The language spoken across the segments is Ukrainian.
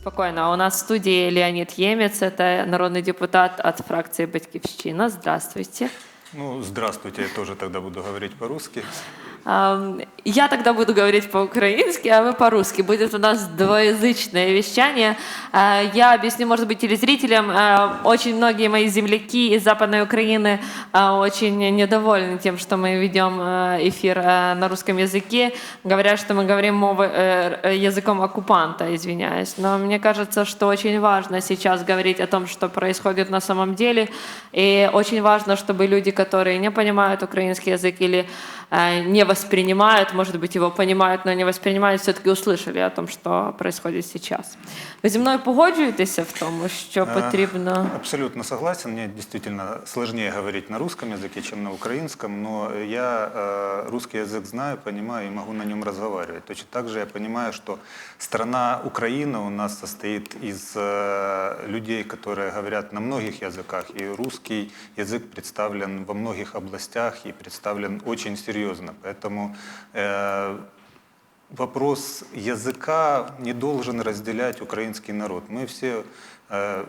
Спокойно. У нас в студии Леонид Емец, это народный депутат от фракции Батьківщина. Здравствуйте. Ну, здравствуйте, я тоже тогда буду говорить по-русски. Я тогда буду говорить по-украински, а вы по-русски. Будет у нас двоязычное вещание. А, Я объясню, может быть, телезрителям. а, Очень многие мои земляки из Западной Украины а, очень недовольны тем, что мы ведем эфир на русском языке. Говорят, что мы говорим э, языком оккупанта, извиняюсь. Но мне кажется, что очень важно сейчас говорить о том, что происходит на самом деле. И очень важно, чтобы люди, которые не понимают украинский язык или не воспринимают, может быть, его понимают, но не воспринимают, все-таки услышали о том, що происходит сейчас. Ви зі мною погоджуєтеся в тому, що Э, потрібно. Абсолютно согласен. Мне действительно сложнее говорить на русском языке, чем на украинском, но я э, русский язык знаю, понимаю и могу на нем разговаривать. Точно так же я понимаю, что страна Украина у нас состоит из э, людей, которые говорят на многих языках, и русский язык представлен во многих областях и представлен очень серьезно. Поэтому э, вопрос языка не должен разделять украинский народ. Мы все э,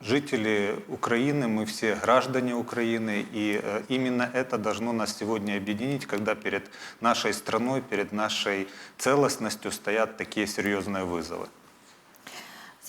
жители Украины, мы все граждане Украины, и э, именно это должно нас сегодня объединить, когда перед нашей страной, перед нашей целостностью стоят такие серьезные вызовы.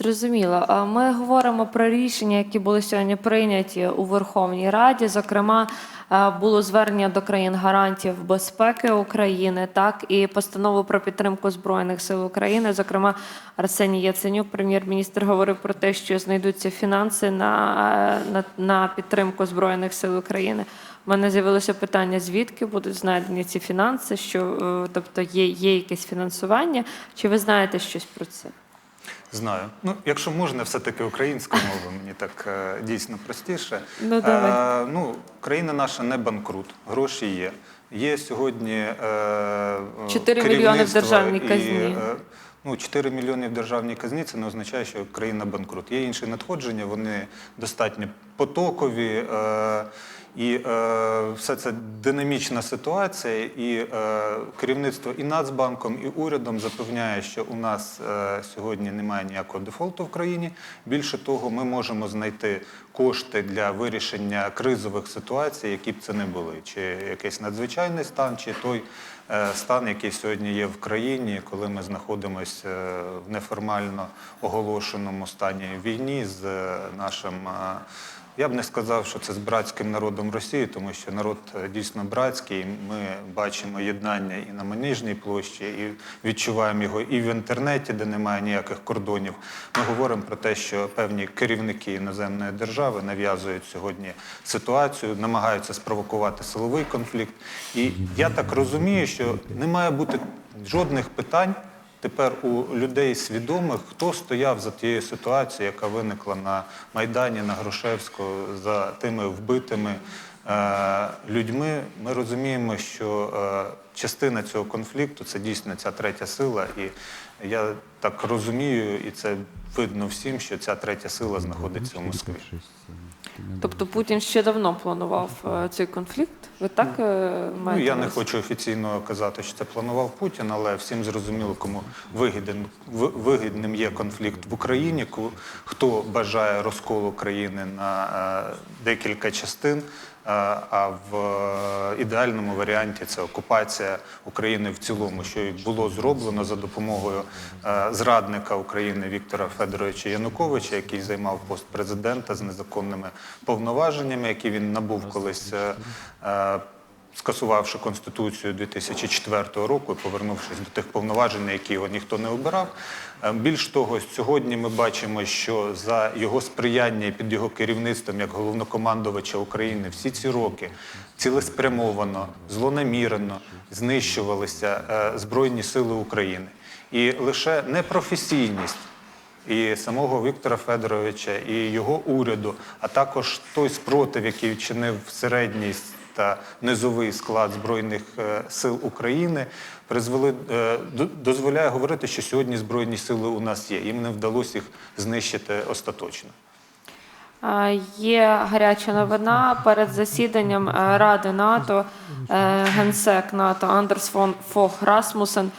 Зрозуміло. Ми говоримо про рішення, які були сьогодні прийняті у Верховній Раді. Зокрема, е, було звернення до країн гарантів безпеки України, так і постанову про підтримку збройних сил України. Зокрема, Арсеній Яценюк, прем'єр-міністр, говорив про те, що знайдуться фінанси на, е, на, на підтримку збройних сил України. У мене з'явилося питання, звідки будуть знайдені ці фінанси, що е, тобто є, є якесь фінансування. Чи ви знаєте щось про це? Знаю. Ну, якщо можна, все-таки українською мовою, мені так е, дійсно простіше. Ну, давай. Е, ну, країна наша не банкрут, гроші є. Є сьогодні е, мільйони в керівництво державній і, казні. е, Ну, 4 мільйони в державній казні це не означає, що країна банкрут. Є інші надходження, вони достатньо потокові. Е, і е, все це динамічна ситуація, і е, керівництво і Нацбанком, і урядом запевняє, що у нас е, сьогодні немає ніякого дефолту в країні. Більше того, ми можемо знайти кошти для вирішення кризових ситуацій, які б це не були, чи якийсь надзвичайний стан, чи той е, стан, який сьогодні є в країні, коли ми знаходимося е, в неформально оголошеному стані війні з е, нашим. е, я б не сказав, що це з братським народом Росії, тому що народ е, дійсно братський. Ми бачимо єднання і на Манежній площі, і відчуваємо його і в інтернеті, де немає ніяких кордонів. Ми говоримо про те, що певні керівники іноземної держави нав'язують сьогодні ситуацію, намагаються спровокувати силовий конфлікт. І я так розумію, що не має бути жодних питань тепер у людей свідомих, хто стояв за тією ситуацією, яка виникла на Майдані, на Грушевського, за тими вбитими е, людьми. Ми розуміємо, що е, частина цього конфлікту це дійсно ця третя сила. І я так розумію, і це видно всім, що ця третя сила знаходиться у Москві. Тобто Путін ще давно планував е, цей конфлікт? Ви так е, маєте? Ну, я на не увазі? хочу офіційно казати, що це планував Путін, але всім зрозуміло, кому вигіден, в- вигідним є конфлікт в Україні, ку- хто бажає розколу країни на е, декілька частин. Е, А в е, ідеальному варіанті це окупація України в цілому, що і було зроблено за допомогою е, зрадника України Віктора Федоровича Януковича, який займав пост президента з незаконними повноваженнями, які він набув колись. Скасувавши Конституцію 2004 року і повернувшись до тих повноважень, які його ніхто не обирав. Е, Більш того, сьогодні ми бачимо, що за його сприяння і під його керівництвом як головнокомандувача України всі ці роки цілеспрямовано, злонамірено знищувалися е, Збройні Сили України. І лише непрофесійність і самого Віктора Федоровича, і його уряду, а також той спротив, який вчинив середній та низовий склад Збройних е, сил України, призвели, е, до- дозволяє говорити, що сьогодні Збройні сили у нас є. Їм не вдалося їх знищити остаточно. Є гаряча новина перед засіданням е, Ради НАТО, генсек НАТО Андерс фон Фох Расмусен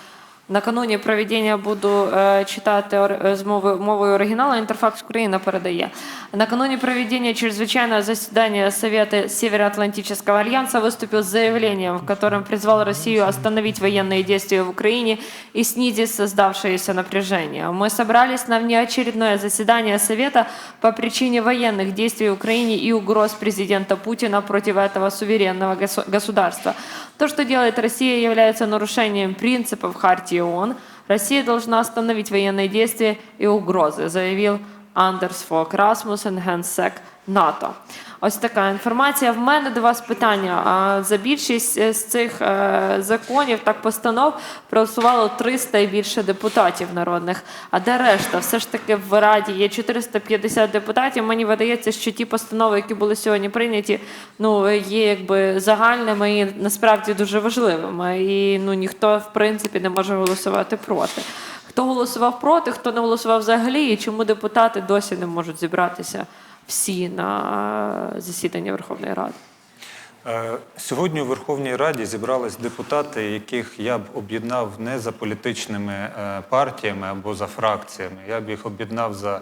Накануні проведення буду е, читати ор- е, з мови, мовою оригіналу, Інтерфакс Україна передає. Накануне проведения чрезвычайного заседания Совета Североатлантического альянса выступил с заявлением, в котором призвал Россию остановить военные действия в Украине и снизить создавшееся напряжение. Мы собрались на внеочередное заседание Совета по причине военных действий в Украине и угроз президента Путина против этого суверенного госу- государства. То, что делает Россия, является нарушением принципов Хартии ООН. Россия должна остановить военные действия и угрозы, заявил Андерс Фок Расмусен, генсек НАТО. Ось така інформація. В мене до вас питання. За більшість е, з цих е, законів так постанов проголосувало 300 і більше депутатів народних. А де решта? Все ж таки в Раді є 450 депутатів. Мені видається, що ті постанови, які були сьогодні прийняті, ну є якби загальними і насправді дуже важливими. І ну ніхто в принципі не може голосувати проти. Хто голосував проти, хто не голосував взагалі, і чому депутати досі не можуть зібратися всі на е, засідання Верховної Ради? Е, Сьогодні у Верховній Раді зібрались депутати, яких я б об'єднав не за політичними е, партіями або за фракціями. Я б їх об'єднав за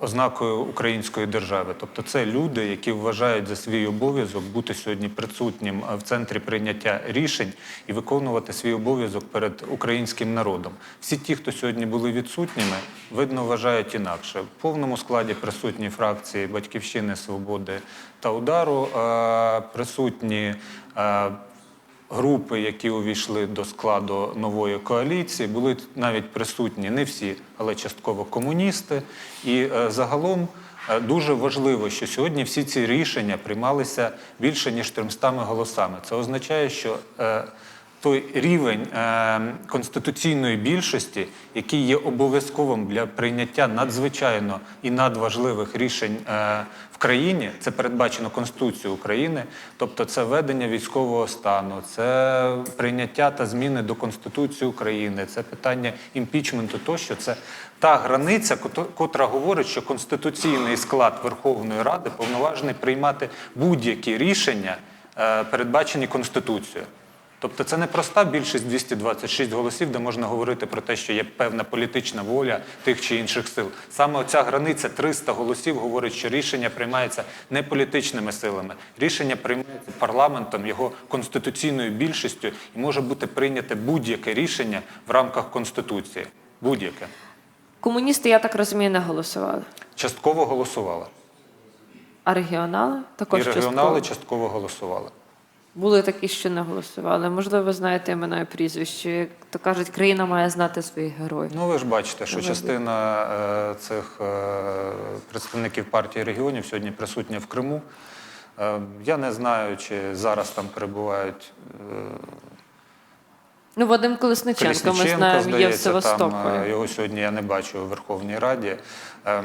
ознакою української держави. Тобто це люди, які вважають за свій обов'язок бути сьогодні присутнім е, в центрі прийняття рішень і виконувати свій обов'язок перед українським народом. Всі ті, хто сьогодні були відсутніми, видно вважають інакше. В повному складі присутні фракції Батьківщини, Свободи та удару, е, присутні. Групи, які увійшли до складу нової коаліції, були навіть присутні не всі, але частково комуністи. І е, загалом е, дуже важливо, що сьогодні всі ці рішення приймалися більше ніж 300 голосами. Це означає, що е, той рівень е, конституційної більшості, який є обов'язковим для прийняття надзвичайно і надважливих рішень е, в країні, це передбачено Конституцією України, тобто це введення військового стану, це прийняття та зміни до Конституції України, це питання імпічменту тощо. Це та границя, котра говорить, що конституційний склад Верховної Ради повноважений приймати будь-які рішення, е, передбачені Конституцією. Тобто це не проста більшість 226 голосів, де можна говорити про те, що є певна політична воля тих чи інших сил. Саме оця границя 300 голосів говорить, що рішення приймається не політичними силами. Рішення приймається парламентом, його конституційною більшістю, і може бути прийняте будь-яке рішення в рамках Конституції. Будь-яке. Комуністи, я так розумію, не голосували. Частково голосували. А регіонали також І регіонали частково. частково голосували. Були такі, що не голосували. Можливо, ви знаєте імена і прізвища. Як то кажуть, країна має знати своїх героїв. Ну, ви ж бачите, що частина е, цих е, представників партії регіонів сьогодні присутня в Криму. Е, я не знаю, чи зараз там перебувають е, Ну, Вадим Колесниченко, ми знаємо, є в там, Севастополі. е, його сьогодні я не бачу у Верховній Раді. Е,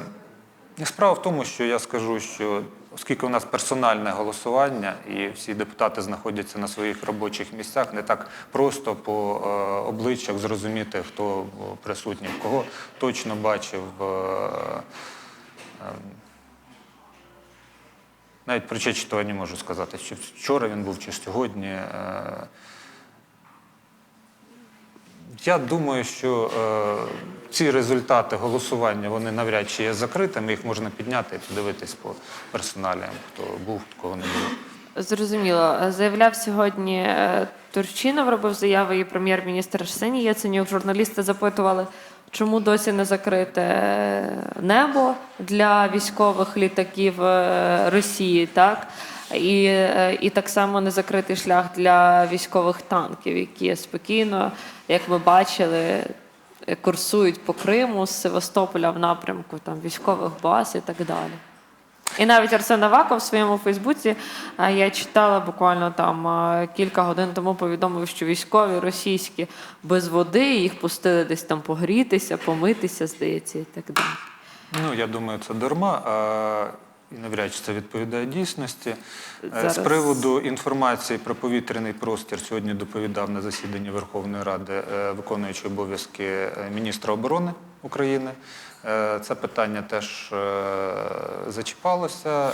Справа в тому, що я скажу, що оскільки у нас персональне голосування і всі депутати знаходяться на своїх робочих місцях, не так просто по е, обличчях зрозуміти, хто присутній, кого точно бачив. е, е, навіть про Чечетова не можу сказати, чи вчора він був, чи сьогодні. Я думаю, що е, ці результати голосування вони навряд чи є закритими. Їх можна підняти і подивитись по персоналіям, хто був, кого не було. Зрозуміло. Заявляв сьогодні е, Турчинов, робив заяви і прем'єр-міністр Арсеній Яценюк. Журналісти запитували, чому досі не закрите е, небо для військових літаків е, Росії, так? І, е, і так само не закритий шлях для військових танків, які спокійно, як ми бачили, курсують по Криму з Севастополя в напрямку там, військових баз і так далі. І навіть Арсен Аваков в своєму Фейсбуці е, я читала буквально там е, кілька годин тому повідомив, що військові російські без води їх пустили десь там погрітися, помитися, здається, і так далі. Ну, я думаю, це дарма. І навряд чи це відповідає дійсності. Е, Зараз- З приводу інформації про повітряний простір сьогодні доповідав на засіданні Верховної Ради е, виконуючий обов'язки е, міністра оборони України. Це питання теж зачіпалося.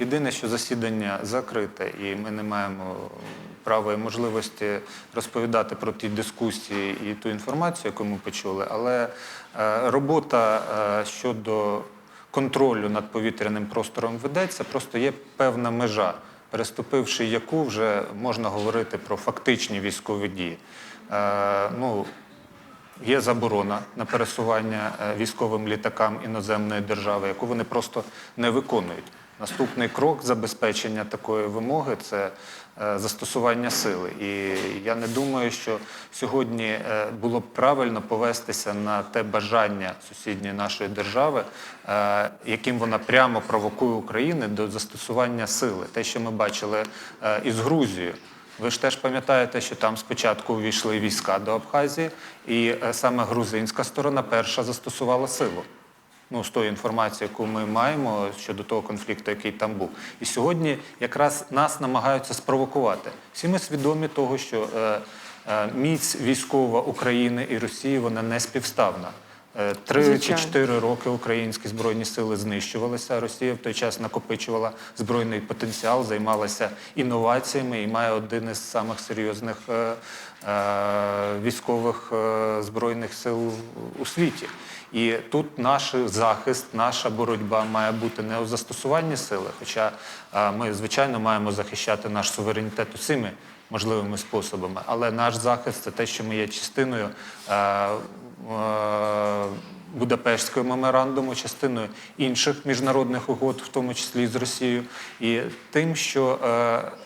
Єдине, що засідання закрите, і ми не маємо права і можливості розповідати про ті дискусії і ту інформацію, яку ми почули, але робота щодо контролю над повітряним простором ведеться, просто є певна межа, переступивши яку вже можна говорити про фактичні військові дії. Е, Ну, Є заборона на пересування е, військовим літакам іноземної держави, яку вони просто не виконують. Наступний крок забезпечення такої вимоги це застосування сили. І я не думаю, що сьогодні е, було б правильно повестися на те бажання сусідньої нашої держави, е, яким вона прямо провокує Україну до застосування сили. Те, що ми бачили е, із Грузією. Ви ж теж пам'ятаєте, що там спочатку увійшли війська до Абхазії, і е, саме грузинська сторона перша застосувала силу. Ну, з тої інформації, яку ми маємо щодо того конфлікту, який там був. І сьогодні якраз нас намагаються спровокувати. Всі ми свідомі того, що е, е, міць військова України і Росії вона не співставна. Е, Три чи чотири роки українські збройні сили знищувалися. Росія в той час накопичувала збройний потенціал, займалася інноваціями і має один із самих серйозних е, е, військових е, збройних сил у світі. І тут наш захист, наша боротьба має бути не у застосуванні сили, хоча е, ми, звичайно, маємо захищати наш суверенітет усіми можливими способами. Але наш захист це те, що ми є частиною е, е, Будапештського меморандуму, частиною інших міжнародних угод, в тому числі з Росією, і тим, що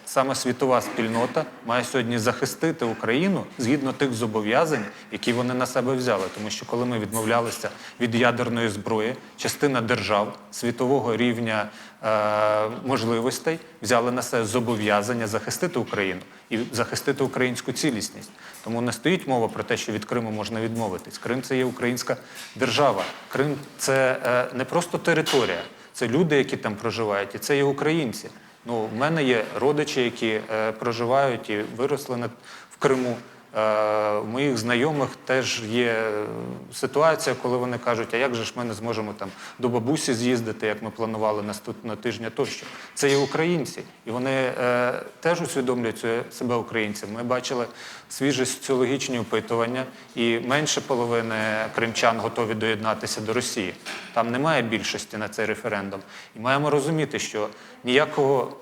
саме світова спільнота має сьогодні захистити Україну згідно тих зобов'язань, які вони на себе взяли. Тому що коли ми відмовлялися від ядерної зброї, частина держав світового рівня е, можливостей взяли на себе зобов'язання захистити Україну і захистити українську цілісність. Тому не стоїть мова про те, що від Криму можна відмовитись. Крим це є українська держава. Крим це е, не просто територія, це люди, які там проживають, і це є українці. Ну, в мене є родичі, які е, проживають і виросли на, в Криму. Е, у моїх знайомих теж є е, ситуація, коли вони кажуть, а як же ж ми не зможемо там до бабусі з'їздити, як ми планували наступного тижня тощо. Це є українці, і вони е, теж усвідомлюють себе українцями. Ми бачили свіжі соціологічні опитування, і менше половини кримчан готові доєднатися до Росії. Там немає більшості на цей референдум. І маємо розуміти, що ніякого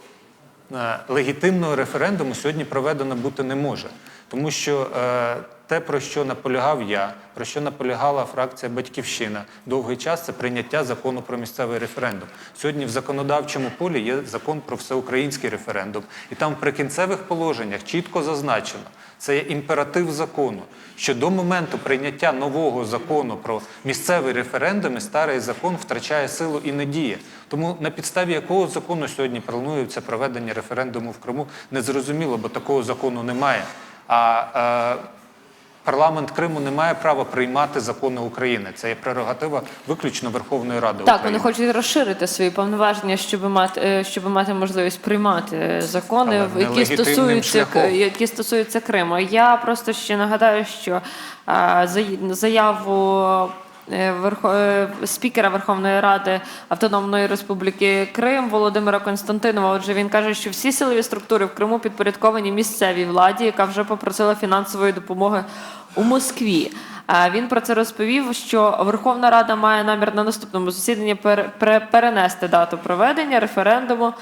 е, легітимного референдуму сьогодні проведено бути не може. Тому що е, те, про що наполягав я, про що наполягала фракція Батьківщина довгий час, це прийняття закону про місцевий референдум. Сьогодні в законодавчому полі є закон про всеукраїнський референдум, і там в прикінцевих положеннях чітко зазначено, це є імператив закону, що до моменту прийняття нового закону про місцевий референдум і старий закон втрачає силу і не діє. Тому на підставі якого закону сьогодні планується проведення референдуму в Криму, незрозуміло, бо такого закону немає. А е, парламент Криму не має права приймати закони України. Це є прерогатива виключно Верховної Ради Так, України. вони хочуть розширити свої повноваження, щоб мати, е, щоб мати можливість приймати е, закони, Але які стосуються. Які стосуються Криму. Я просто ще нагадаю, що заяву. Е, е, спікера Верховної Ради Автономної Республіки Крим Володимира Константинова. Отже, він каже, що всі силові структури в Криму підпорядковані місцевій владі, яка вже попросила фінансової допомоги у Москві. Він про це розповів, що Верховна Рада має намір на наступному засіданні пере- пере- перенести дату проведення референдуму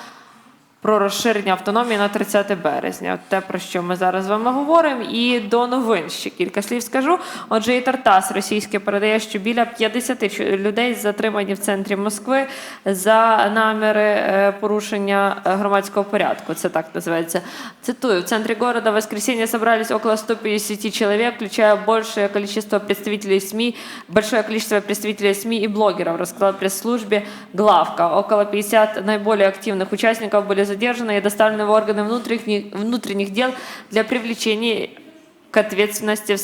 про розширення автономії на 30 березня. От те, про що ми зараз з вами говоримо. І до новин ще кілька слів скажу. Отже, і Тартас російське передає, що біля 50 чу- людей затримані в центрі Москви за наміри е, порушення е, громадського порядку. Це так називається. Цитую: в центре города в воскресенье собрались около 150 человек, включая большее количество представителей СМИ, большое количество представителей СМИ и блогеров, рассказал в пресс-службе Главка. Около 50 наиболее активных участников были задержаны и доставлены в органы внутренних, внутренних дел для привлечения к ответственности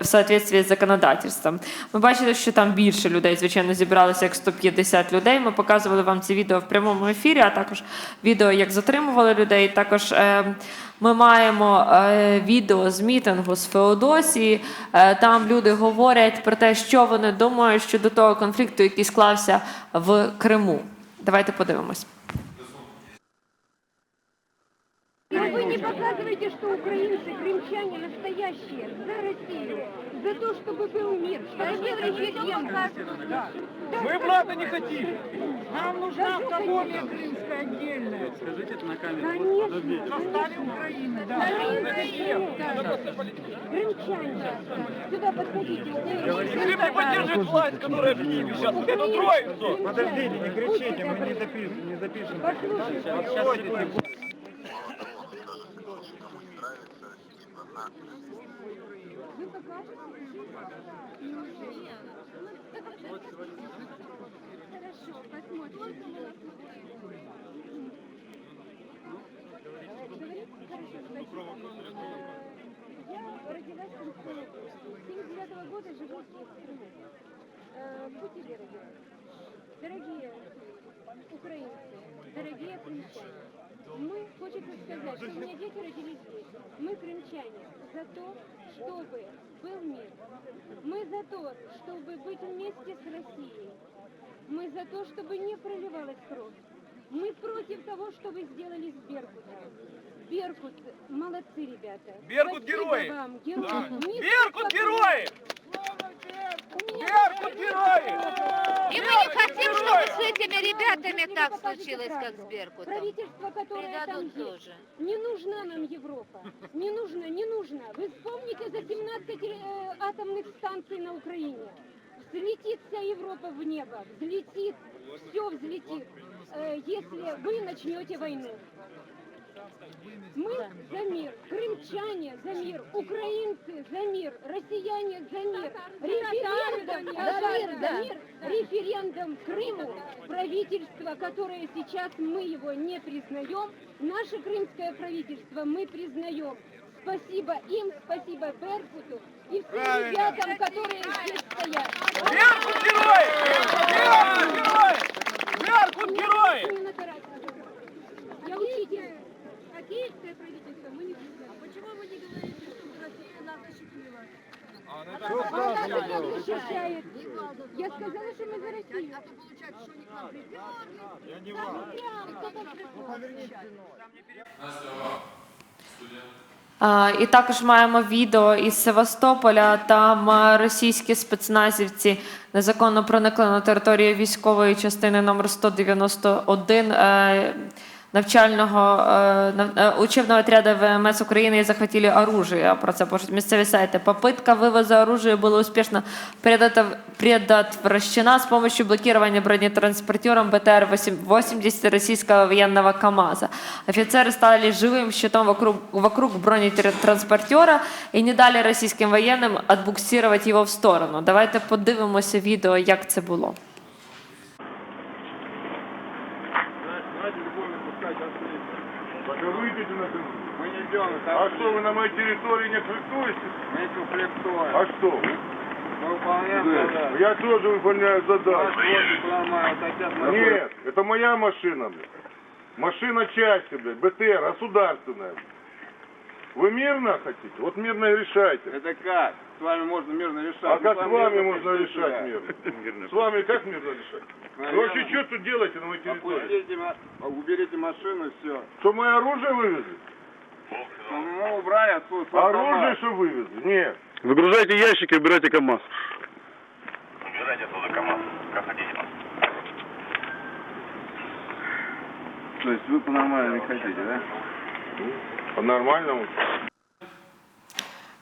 в соответствии з законодавством. Ми бачили, що там більше людей, звичайно, зібралося як 150 людей. Ми показували вам це відео в прямому ефірі, а також відео, як затримували людей. Також е, ми маємо е, відео з мітингу з Феодосії. Е, там люди говорять про те, що вони думають щодо того конфлікту, який склався в Криму. Давайте подивимось. То, чтобы был мир, Мы блата не хотим. Нам нужна автономия крымская отдельная. Скажите это на камеру. Конечно. Стали Украины, да. Крымчане, сюда подходите. Если не поддержит власть, которая в Киеве сейчас, вот эту троицу. Подождите, не кричите, мы не запишем, не запишем. Послушайте. Вы покажете? Хорошо, посмотрим. Говорите? Хорошо, спасибо. Я родилась в Крымской области. С 79 года живу здесь, в Крыму. Э, Будьте береги. Дорогие украинцы, дорогие крымчане, Мы, хочется сказать, что у меня дети родились здесь. Мы, крымчане, за то, чтобы был мир. Мы за то, чтобы быть вместе с Россией. Мы за то, чтобы не проливалась кровь. Мы против того, что вы сделали с Беркутом. Беркут, молодцы, ребята. Беркут Спасибо герои. вам, герои. Не Беркут герои! И мы не хотим, чтобы с этими ребятами Вы так покажете случилось, как правду. с Беркутом. Правительство, которое там Предадут есть. тоже. Не нужна нам Европа. Не нужна, не нужна. Вы вспомните за 17 э, атомных станций на Украине. Взлетит вся Европа в небо. Взлетит. Все взлетит. э, если вы начнете войну. Мы за мир, крымчане за мир, украинцы за мир, россияне за мир, референдум за мир, за мир, референдум Крыму, правительство, которое сейчас мы его не признаем, наше крымское правительство мы признаем. Спасибо им, спасибо Беркуту и всем ребятам, которые здесь стоят. Беркут герои! Беркут герои! Беркут Тарасов. Я учитель. А киевское правительство мы не признаем. А почему вы не говорите, что Россия нас защитила? Она нас защищает. Я сказала, что мы за Россию. А то получается, что они к нам придет. Я не вам. А, І також маємо відео із Севастополя. Там а, російські спецназівці незаконно проникли на територію військової частини номер 191 е, навчального е, нав- е, учебного отряда ВМС Украины и захватили оружие. Про це пишуть місцеві сайти. Попытка вывоза оружия была успешно предотв- предотвращена с помощью блокирования бронетранспортером БТР-80 российского военного КАМАЗа. Офицеры стали живым щитом вокруг, вокруг бронетранспортера и не дали російським воєнним отбуксировать його в сторону. Давайте подивимося відео, як це було. А что, вы на моей территории не флектуете? Мы не конфликтуем. А что? Мы выполняем Да. задачу. Я тоже выполняю задачу. ломают, на Нет, это моя машина, блядь. Машина части, блядь, БТР, государственная. блядь. Вы мирно хотите? Вот мирно и решайте. Это как? С вами можно мирно решать. А как с вами можно решать мирно? С вами как мирно решать? Вообще что тут делаете на моей территории? Уберите машину, все. Что, мое оружие вывезли? Мы убрали отсюда. свой Оружие, что вывезли? Нет. Выгружайте ящики и убирайте КАМАЗ. То есть вы по-нормальному не хотите, да? По-нормальному.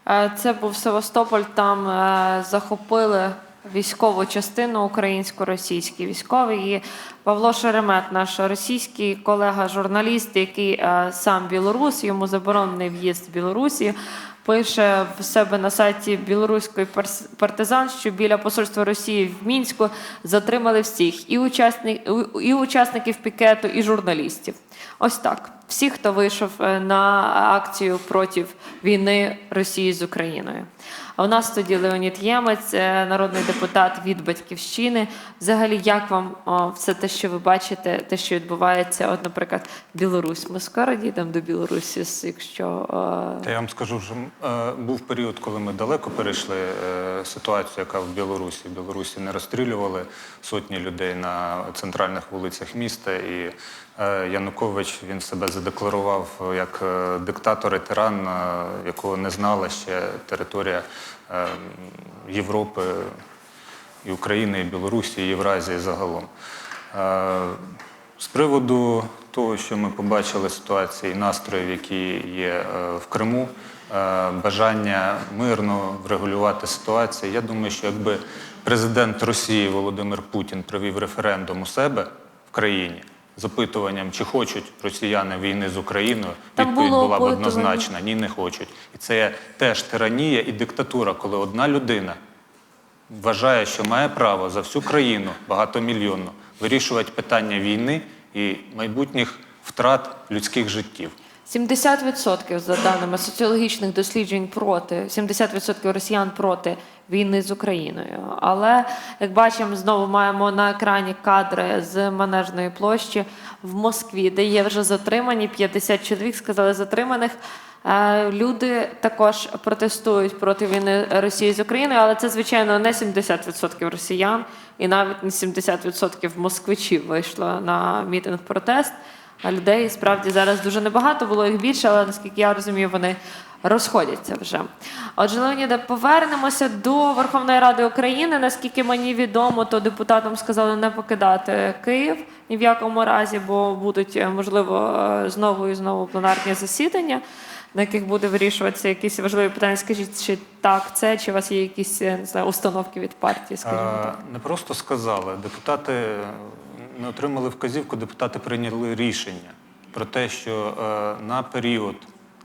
Е, Це був Севастополь. Там е, захопили військову частину українську, російські військові. І Павло Шеремет, наш російський колега, журналіст, який е, сам білорус, йому заборонений в'їзд в Білорусі. Пише в себе на сайті білоруської партизан, що біля посольства Росії в Мінську затримали всіх і, учасник, і учасників пікету, і журналістів. Ось так. Всі, хто вийшов е, на акцію проти війни Росії з Україною. А у нас тоді Леонід Ємець, е, народний депутат від батьківщини. Взагалі, як вам все те, що ви бачите, те, що відбувається, от, наприклад, Білорусь. Ми скоро дійдемо до Білорусі, якщо Та я вам скажу, що е, був період, коли ми далеко перейшли е, ситуацію, яка в Білорусі. Білорусі не розстрілювали сотні людей на центральних вулицях міста. І Янукович він себе задекларував як диктатор і тиран, якого не знала ще територія Європи, і України, і Білорусі, і Євразії загалом. Е, З приводу того, що ми побачили ситуації настроїв, які є е, в Криму, е, бажання мирно врегулювати ситуацію. Я думаю, що якби президент Росії Володимир Путін провів референдум у себе в країні з опитуванням, чи хочуть росіяни війни з Україною, Там відповідь було була б опитування. однозначна. Ні, не хочуть. І це теж тиранія і диктатура, коли одна людина вважає, що має право за всю країну багатомільйонну вирішувати питання війни і майбутніх втрат людських життів. 70% за даними соціологічних досліджень проти 70% росіян проти війни з Україною. Але як бачимо, знову маємо на екрані кадри з манежної площі в Москві, де є вже затримані 50 чоловік. Сказали затриманих. Е, Люди також протестують проти війни Росії з Україною, але це звичайно не 70% росіян, і навіть не 70% москвичів вийшло на мітинг протест. А людей справді зараз дуже небагато, було їх більше, але наскільки я розумію, вони розходяться вже. Отже, Леоніда, повернемося до Верховної Ради України. Наскільки мені відомо, то депутатам сказали не покидати Київ ні в якому разі, бо будуть е, можливо е, знову і знову пленарні засідання. На яких буде вирішуватися якісь важливі питання. Скажіть, чи так це, чи у вас є якісь е, не знаю, установки від партії? Скажімо так. Не просто сказали, депутати не отримали вказівку, депутати прийняли рішення про те, що е, на період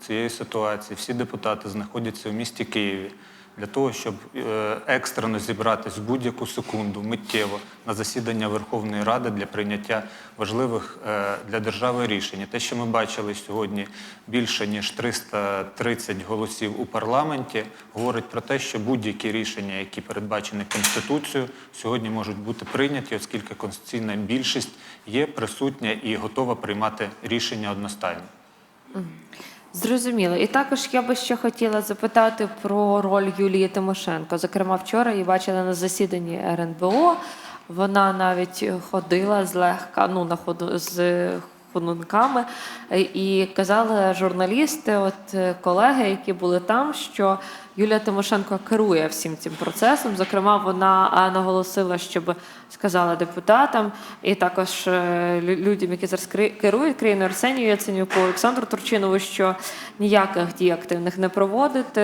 цієї ситуації всі депутати знаходяться в місті Києві для того, щоб е, екстрено зібратись будь-яку секунду, миттєво на засідання Верховної Ради для прийняття важливих е, для держави рішень. Те, що ми бачили сьогодні, більше ніж 330 голосів у парламенті, говорить про те, що будь-які рішення, які передбачені Конституцією, сьогодні можуть бути прийняті, оскільки конституційна більшість є присутня і готова приймати рішення одностайно. Зрозуміло. І також я би ще хотіла запитати про роль Юлії Тимошенко. Зокрема, вчора її бачила на засіданні РНБО. Вона навіть ходила злегка, ну на ходу з ходунками, і казали журналісти, от колеги, які були там, що Юлія Тимошенко керує всім цим процесом. Зокрема, вона наголосила, щоб сказала депутатам і також е, людям, які зараз керують країною Арсенію Яценюку, Олександру Турчинову, що ніяких дій активних не проводити,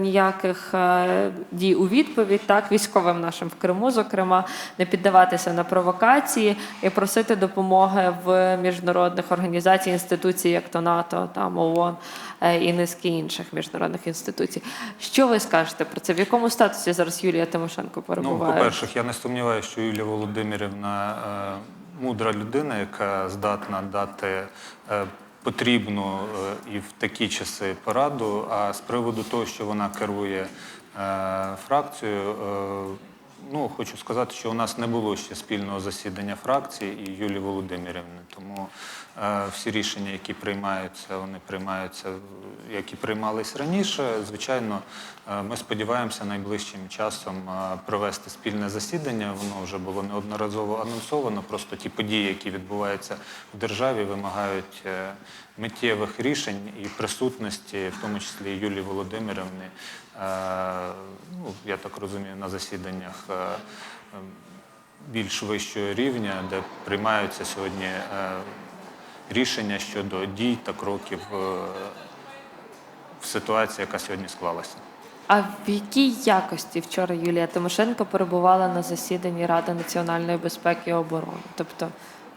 ніяких е, дій у відповідь, так військовим нашим в Криму, зокрема, не піддаватися на провокації і просити допомоги в міжнародних організацій, інституцій, як то НАТО, там ООН е, і низки інших міжнародних інституцій. Що ви скажете про це? В якому статусі зараз Юлія Тимошенко Ну, по-перше, я не сумніваюся, що Юлія Володимирівна е, мудра людина, яка здатна дати е, потрібну е, і в такі часи пораду. А з приводу того, що вона керує е, фракцією, е, ну хочу сказати, що у нас не було ще спільного засідання фракції і Юлії Володимирівни. Тому е, всі рішення, які приймаються, вони приймаються, які приймались раніше. Звичайно, е, ми сподіваємося найближчим часом е, провести спільне засідання. Воно вже було неодноразово анонсовано. Просто ті події, які відбуваються в державі, вимагають е, миттєвих рішень і присутності, в тому числі Юлії Володимирівни. Е, Ну, я так розумію, на засіданнях е, е, більш вищого рівня, де приймаються сьогодні е, рішення щодо дій та кроків в ситуації, яка сьогодні склалася. А в якій якості вчора Юлія Тимошенко перебувала на засіданні Ради національної безпеки і оборони? Тобто,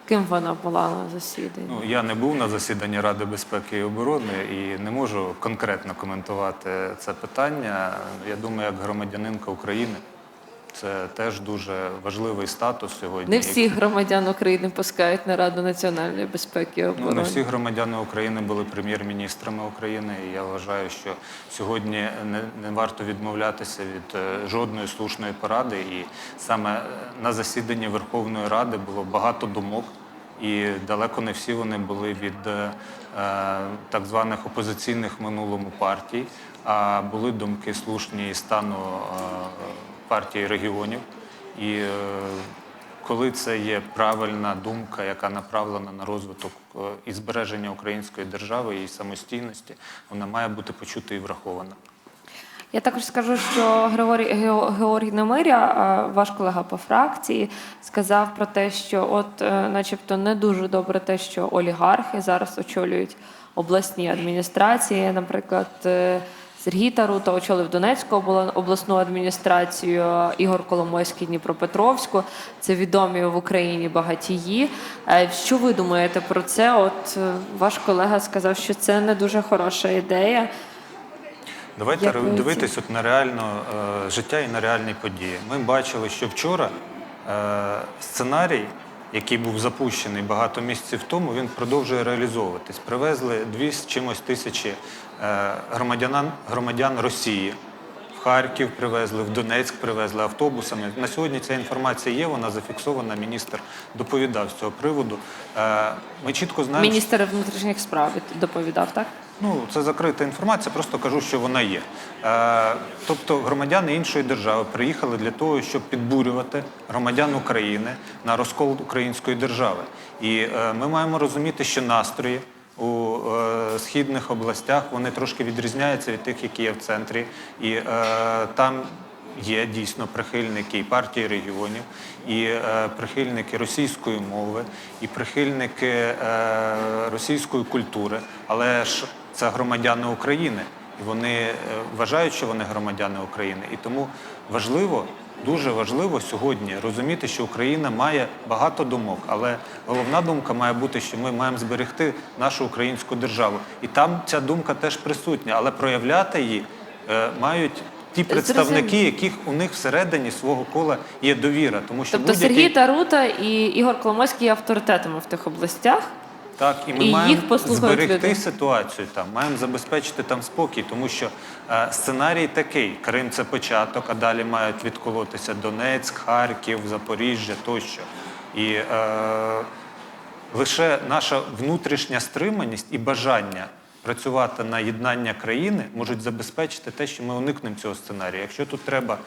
ким вона була на засіданні? Ну, я не був на засіданні Ради безпеки і оборони і не можу конкретно коментувати це питання. Я думаю, як громадянинка України, Це теж дуже важливий статус сьогодні. Не всіх громадян України пускають на Раду національної безпеки і Ну, не всі громадяни України були прем'єр-міністрами України, і я вважаю, що сьогодні не, не варто відмовлятися від е, жодної слушної поради. І саме е, на засіданні Верховної Ради було багато думок, і далеко не всі вони були від е, е, так званих опозиційних минулому партій, а були думки слушні і стану партії регіонів. І е, коли це є правильна думка, яка направлена на розвиток е, і збереження української держави і самостійності, вона має бути почута і врахована. Я також скажу, що Григорій Георгій Немиря, е, ваш колега по фракції, сказав про те, що от, начебто, не дуже добре те, що олігархи зараз очолюють обласні адміністрації. Наприклад, Сергій Тарута очолив Донецьку обла- обласну адміністрацію, Ігор Коломойський Дніпропетровську. Це відомі в Україні багатії. Е, Що ви думаєте про це? От е, ваш колега сказав, що це не дуже хороша ідея. Давайте Як дивитись от на реальне е, життя і на реальні події. Ми бачили, що вчора е, сценарій, який був запущений багато місяців тому, він продовжує реалізовуватись. Привезли дві з чимось тисячі е, громадян, громадян Росії. В Харків привезли, в Донецьк привезли автобусами. На сьогодні ця інформація є, вона зафіксована. Міністр доповідав з цього приводу. Е, Ми чітко знаємо, Міністр внутрішніх справ доповідав, так? Ну, це закрита інформація, просто кажу, що вона є. Е, тобто громадяни іншої держави приїхали для того, щоб підбурювати громадян України на розкол української держави. І е, ми маємо розуміти, що настрої у е, східних областях вони трошки відрізняються від тих, які є в центрі. І е, там є дійсно прихильники і партії регіонів, і е, прихильники російської мови, і прихильники е, російської культури, але ж це громадяни України, і вони е, вважають, що вони громадяни України. І тому важливо, дуже важливо сьогодні розуміти, що Україна має багато думок, але головна думка має бути, що ми маємо зберегти нашу українську державу. І там ця думка теж присутня, але проявляти її е, мають ті представники, яких у них всередині свого кола є довіра. Тому що Тобто Сергій Тарута і Ігор Коломойський є авторитетами в тих областях. Так, і ми І маємо їх зберегти люди. ситуацію там, маємо забезпечити там спокій, тому що е, сценарій такий: Крим це початок, а далі мають відколотися Донецьк, Харків, Запоріжжя тощо. І е, лише наша внутрішня стриманість і бажання працювати на єднання країни можуть забезпечити те, що ми уникнемо цього сценарію. Якщо тут треба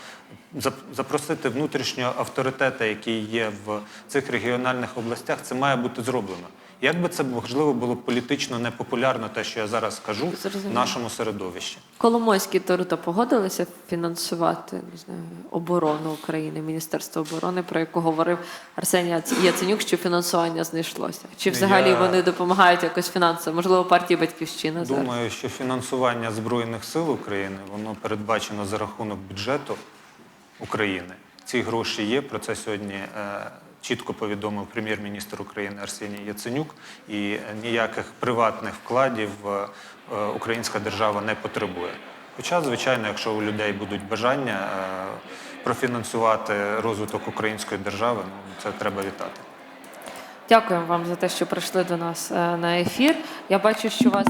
запросити внутрішнього авторитета, який є в цих регіональних областях, це має бути зроблено. Як би це можливо було політично непопулярно, те, що я зараз кажу, в нашому середовищі. Коломойський Тарута погодилися фінансувати не знаю, оборону України, Міністерство оборони, про яку говорив Арсеній Яц- Яценюк, що фінансування знайшлося. Чи взагалі Я- вони допомагають якось фінансово? Можливо, партії Батьківщина зараз? Думаю, що фінансування Збройних сил України воно передбачено за рахунок бюджету України. Ці гроші є. Про це сьогодні е, чітко повідомив прем'єр-міністр України Арсеній Яценюк. І ніяких приватних вкладів е, е, українська держава не потребує. Хоча, звичайно, якщо у людей будуть бажання е, профінансувати розвиток української держави, ну це треба вітати. Дякуємо вам за те, що прийшли до нас на ефір. Я бачу, що у вас